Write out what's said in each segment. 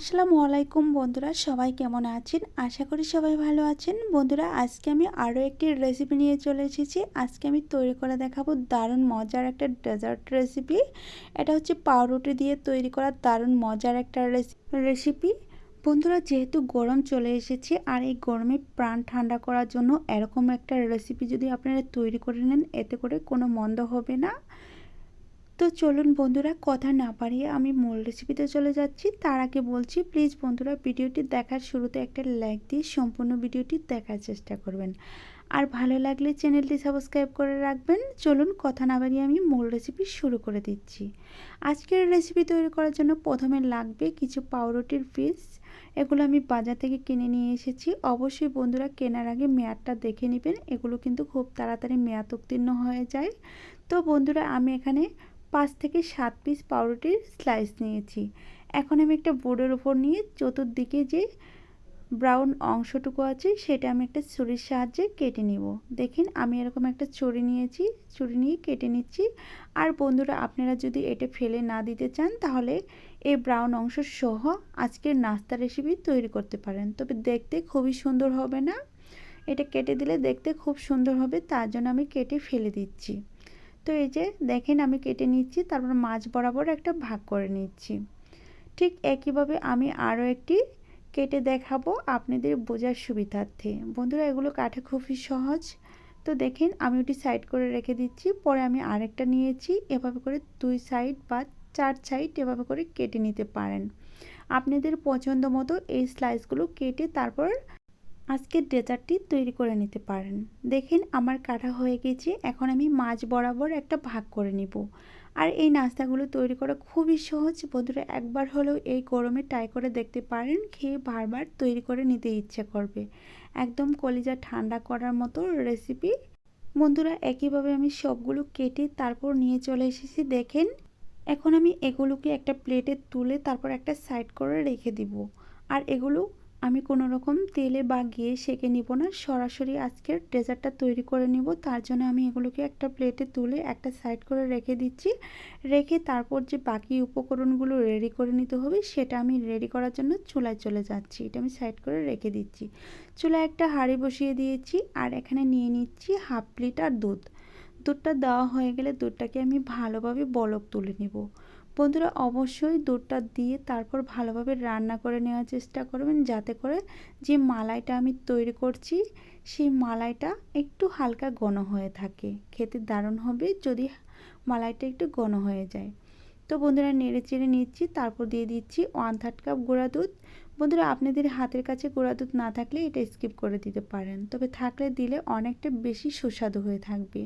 আসসালামু আলাইকুম বন্ধুরা, সবাই কেমন আছেন? আশা করি সবাই ভালো আছেন। বন্ধুরা, আজকে আমি আরও একটি রেসিপি নিয়ে চলে এসেছি। আজকে আমি তৈরি করে দেখাবো দারুণ মজার একটা ডেজার্ট রেসিপি এটা হচ্ছে পাউরুটি দিয়ে তৈরি করা দারুণ মজার একটা রেসিপি বন্ধুরা, যেহেতু গরম চলে এসেছে আর এই গরমে প্রাণ ঠান্ডা করার জন্য এরকম একটা রেসিপি যদি আপনারা তৈরি করে নেন, এতে করে কোনো মন্দ হবে না। তো চলুন বন্ধুরা, কথা না পারিয়ে আমি মূল রেসিপিতে চলে যাচ্ছি। তার আগে বলছি প্লিজ বন্ধুরা, ভিডিওটি দেখার শুরুতে একটা লাইক দিয়ে সম্পূর্ণ ভিডিওটি দেখার চেষ্টা করবেন। আর ভালো লাগলে চ্যানেলটি সাবস্ক্রাইব করে রাখবেন। চলুন, কথা না বাড়িয়ে আমি মূল রেসিপি শুরু করে দিচ্ছি। আজকের রেসিপি তৈরি করার জন্য প্রথমে লাগবে কিছু পাউরুটির পিস এগুলো আমি বাজার থেকে কিনে নিয়ে এসেছি। অবশ্যই বন্ধুরা, কেনার আগে মেয়াদটা দেখে নেবেন। এগুলো কিন্তু খুব তাড়াতাড়ি মেয়াদ উত্তীর্ণ হয়ে যায়। তো বন্ধুরা, আমি এখানে পাঁচ থেকে সাত পিস পাউরুটির স্লাইস নিয়েছি। এখন আমি একটা বোর্ডের ওপর নিয়ে চতুর্দিকে যে ব্রাউন অংশটুকু আছে, সেটা আমি একটা ছুরির সাহায্যে কেটে নিব। দেখেন, আমি এরকম একটা ছুরি নিয়েছি, ছুরি নিয়ে কেটে নিচ্ছি। আর বন্ধুরা, আপনারা যদি এটা ফেলে না দিতে চান, তাহলে এই ব্রাউন অংশ সহ আজকের নাস্তা রেসিপি তৈরি করতে পারেন। তবে দেখতে খুবই সুন্দর হবে না। এটা কেটে দিলে দেখতে খুব সুন্দর হবে, তার জন্য আমি কেটে ফেলে দিচ্ছি। তো এই যে দেখেন আমি কেটে নিচ্ছি, তারপর মাছ বরাবর একটা ভাগ করে নিচ্ছি। ঠিক একইভাবে আমি আরও একটি কেটে দেখাবো আপনাদের বোঝার সুবিধার্থে। বন্ধুরা, এগুলো কাটা খুবই সহজ। তো দেখেন আমি ওটি সাইড করে রেখে দিচ্ছি, পরে আমি আরেকটা নিয়েছি, এভাবে করে দুই সাইড বা চার সাইড এভাবে করে কেটে নিতে পারেন। আপনাদের পছন্দ মতো এই স্লাইসগুলো কেটে তারপর আজকের ডেজার্টটি তৈরি করে নিতে পারেন। দেখেন আমার কাটা হয়ে গেছে, এখন আমি মাছ বরাবর একটা ভাগ করে নিব। আর এই নাস্তাগুলো তৈরি করা খুবই সহজ, বন্ধুরা একবার হলেও এই গরমে ট্রাই করে দেখতে পারেন, খেয়ে বারবার তৈরি করে নিতে ইচ্ছে করবে। একদম কলিজা ঠান্ডা করার মতো রেসিপি বন্ধুরা একইভাবে আমি সবগুলো কেটে তারপর নিয়ে চলে এসেছি, দেখেন। এখন আমি এগুলোকে একটা প্লেটে তুলে তারপর একটা সাইড করে রেখে দিব। আর এগুলো আমি কোনো রকম তেলে বা গিয়ে সেকে নিব না। সরাসরি আজকের ডেজার্টটা তৈরি করে নিব। তার জন্য আমি এগুলোকে একটা প্লেটে তুলে একটা সাইড করে রেখে দিচ্ছি। রেখে তারপর যে বাকি উপকরণগুলো রেডি করে নিতে হবে, সেটা আমি রেডি করার জন্য চুলায় চলে যাচ্ছি। এটা আমি সাইড করে রেখে দিচ্ছি। চুলায় একটা হাঁড়ি বসিয়ে দিয়েছি আর এখানে নিয়ে নিচ্ছি হাফ লিটার দুধ। দুধটা দেওয়া হয়ে গেলে দুধটাকে আমি ভালোভাবে বলক তুলে নেব। বন্ধুরা অবশ্যই দুধটা দিয়ে তারপর ভালোভাবে রান্না করে নেওয়ার চেষ্টা করবেন, যাতে করে যে মালাইটা আমি তৈরি করছি, সেই মালাইটা একটু হালকা ঘন হয়ে থাকে। খেতে দারুণ হবে যদি মালাইটা একটু ঘন হয়ে যায়। তো বন্ধুরা নেড়ে চেড়ে নিচ্ছি, তারপর দিয়ে দিচ্ছি ওয়ান থার্ড কাপ গুঁড়া দুধ। বন্ধুরা আপনাদের হাতের কাছে গুঁড়া দুধ না থাকলে এটা স্কিপ করে দিতে পারেন। তবে থাকলে দিলে অনেকটা বেশি সুস্বাদু হয়ে থাকবে।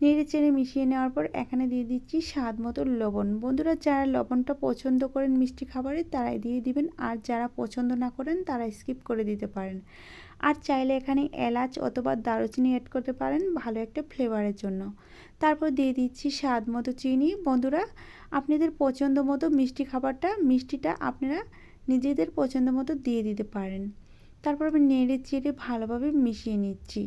নেড়ে চেড়ে মিশিয়ে নেওয়ার পর এখানে দিয়ে দিচ্ছি স্বাদ মতো লবণ। বন্ধুরা, যারা লবণটা পছন্দ করেন মিষ্টি খাবারে, তারাই দিয়ে দিবেন। আর যারা পছন্দ না করেন, তারা স্কিপ করে দিতে পারেন। আর চাইলে এখানে এলাচ অথবা দারুচিনি অ্যাড করতে পারেন ভালো একটা ফ্লেভারের জন্য। তারপর দিয়ে দিচ্ছি স্বাদ মতো চিনি। বন্ধুরা, আপনাদের পছন্দ মতো মিষ্টি খাবারটা, মিষ্টিটা আপনারা নিজেদের পছন্দ মতো দিয়ে দিতে পারেন। তারপর আমি নেড়ে চেড়ে ভালোভাবে মিশিয়ে নিচ্ছি।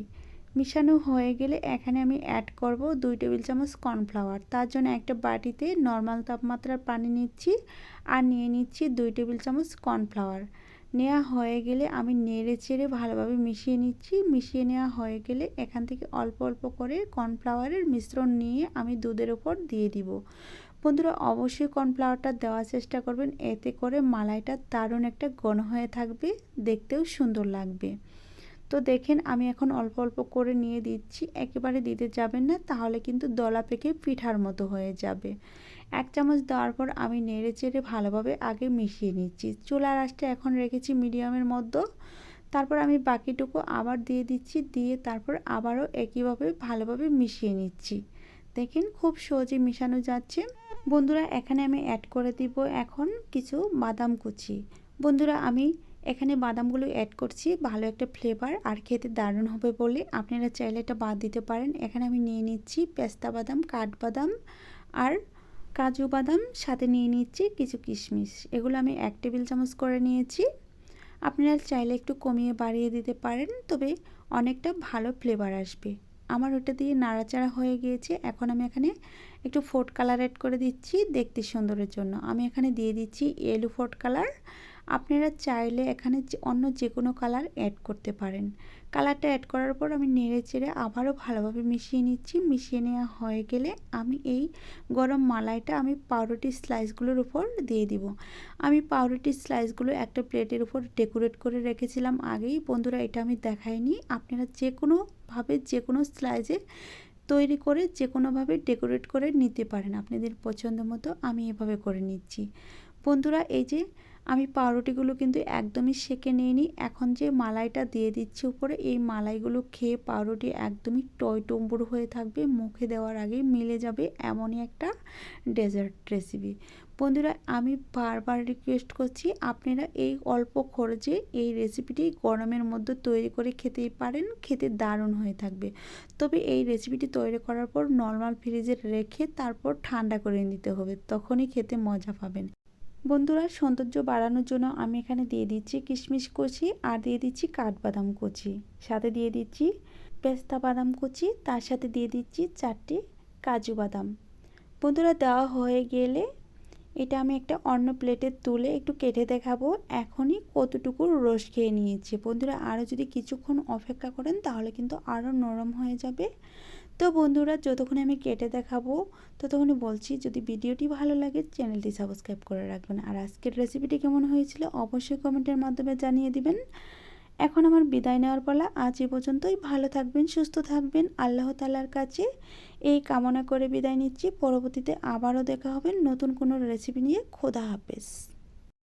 মিশানো হয়ে গেলে এখানে আমি অ্যাড করব দুই টেবিল চামচ কর্নফ্লাওয়ার তার জন্য একটা বাটিতে নর্মাল তাপমাত্রার পানি নিচ্ছি আর নিয়ে নিচ্ছি দুই টেবিল চামচ কর্নফ্লাওয়ার নেওয়া হয়ে গেলে আমি নেড়ে চেড়ে ভালোভাবে মিশিয়ে নিচ্ছি। মিশিয়ে নেওয়া হয়ে গেলে এখান থেকে অল্প অল্প করে কর্নফ্লাওয়ারের মিশ্রণ নিয়ে আমি দুধের ওপর দিয়ে দিব। বন্ধুরা, অবশ্যই কর্নফ্লাওয়ারটা দেওয়ার চেষ্টা করবেন। এতে করে মালাইটা দারুণ একটা ঘন হয়ে থাকবে, দেখতেও সুন্দর লাগবে। তো দেখেন আমি এখন অল্প অল্প করে নিয়ে দিচ্ছি, একেবারে দিতে যাবেন না, তাহলে কিন্তু দলা পেকে পিঠার মতো হয়ে যাবে। এক চামচ দেওয়ার পর আমি নেড়ে চেড়ে ভালোভাবে আগে মিশিয়ে নিচ্ছি। চুলার আঁচটা এখন রেখেছি মিডিয়ামের মধ্যে তারপর আমি বাকিটুকু আবার দিয়ে দিচ্ছি, দিয়ে তারপর আবারও একইভাবে ভালোভাবে মিশিয়ে নিচ্ছি। দেখেন খুব সহজে মিশানো যাচ্ছে। বন্ধুরা, এখানে আমি অ্যাড করে দিব এখন কিছু বাদাম কুচি। বন্ধুরা, আমি এখানে বাদামগুলো অ্যাড করছি, ভালো একটা ফ্লেভার আর খেতে দারুণ হবে বলে আপনারা চাইলে এটা বাদ দিতে পারেন। এখানে আমি নিয়ে নিচ্ছি পেস্তা বাদাম কাঠবাদাম আর কাজু বাদাম, সাথে নিয়ে নিচ্ছি কিছু কিশমিশ। এগুলো আমি এক টেবিল চামচ করে নিয়েছি। আপনারা চাইলে একটু কমিয়ে বাড়িয়ে দিতে পারেন, তবে অনেকটা ভালো ফ্লেভার আসবে। আমার ওটা দিয়ে নাড়াচাড়া হয়ে গিয়েছে। এখন আমি এখানে একটু ফোর্ট কালার অ্যাড করে দিচ্ছি দেখতে সুন্দরের জন্য। আমি এখানে দিয়ে দিচ্ছি ইয়েলো ফোর্ট কালার আপনারা চাইলে এখানে অন্য যে কোনো কালার অ্যাড করতে পারেন। কালারটা অ্যাড করার পর আমি নেড়ে চেড়ে আবারও ভালোভাবে মিশিয়ে নিচ্ছি। মিশিয়ে নেওয়া হয়ে গেলে আমি এই গরম মালাইটা আমি পাউরুটির স্লাইসগুলোর উপর দিয়ে দিব। আমি পাউরুটির স্লাইসগুলো একটা প্লেটের উপর ডেকোরেট করে রেখেছিলাম আগেই। বন্ধুরা, এটা আমি দেখাইনি। আপনারা যে কোনোভাবে যে কোনো স্লাইসে তৈরি করে যে কোনোভাবে ডেকোরেট করে নিতে পারেন। আপনাদের পছন্দ মতো আমি এভাবে করে নিচ্ছি। বন্ধুরা, এই যে আমি পাউরুটিগুলো কিন্তু একদমই সেকে নিয়ে নিই এখন যে মালাইটা দিয়ে দিচ্ছি উপরে, এই মালাইগুলো খেয়ে পাউরুটি একদমই টয় টম্বুর হয়ে থাকবে, মুখে দেওয়ার আগেই মিলে যাবে এমনই একটা ডেজার্ট রেসিপি। বন্ধুরা, আমি বারবার রিকোয়েস্ট করছি, আপনারা এই অল্প খরচে এই রেসিপিটি গরমের মধ্যে তৈরি করে খেতেই পারেন, খেতে দারুণ হয়ে থাকবে। তবে এই রেসিপিটি তৈরি করার পর নর্মাল ফ্রিজে রেখে তারপর ঠান্ডা করে নিতে হবে, তখনই খেতে মজা পাবেন। বন্ধুরা, সৌন্দর্য বাড়ানোর জন্য আমি এখানে দিয়ে দিচ্ছি কিশমিশ কচি আর দিয়ে দিচ্ছি কাঠবাদাম কচি। সাথে দিয়ে দিচ্ছি পেস্তা বাদাম কচি, তার সাথে দিয়ে দিচ্ছি চারটি কাজু বাদাম। বন্ধুরা, দেওয়া হয়ে গেলে এটা আমি একটা অন্য প্লেটে তুলে একটু কেটে দেখাবো। এখনই কতটুকু রস খেয়ে নিয়েছি। বন্ধুরা, আরও যদি কিছুক্ষণ অপেক্ষা করেন, তাহলে কিন্তু আরও নরম হয়ে যাবে। তো বন্ধুরা, যতক্ষণে আমি কেটে দেখাবো, ততক্ষণে বলছি, যদি ভিডিওটি ভালো লাগে, চ্যানেলটি সাবস্ক্রাইব করে রাখবেন। আর আজকের রেসিপিটি কেমন হয়েছিল, অবশ্যই কমেন্টের মাধ্যমে জানিয়ে দিবেন। এখন আমার বিদায় নেওয়ার পালা। আজ এ পর্যন্তই। ভালো থাকবেন, সুস্থ থাকবেন। আল্লাহ তালার কাছে এই কামনা করে বিদায় নিচ্ছি। পরবর্তীতে আবারও দেখা হবে। নতুন কোনো রেসিপি নিয়ে। খোদা হাফেজ।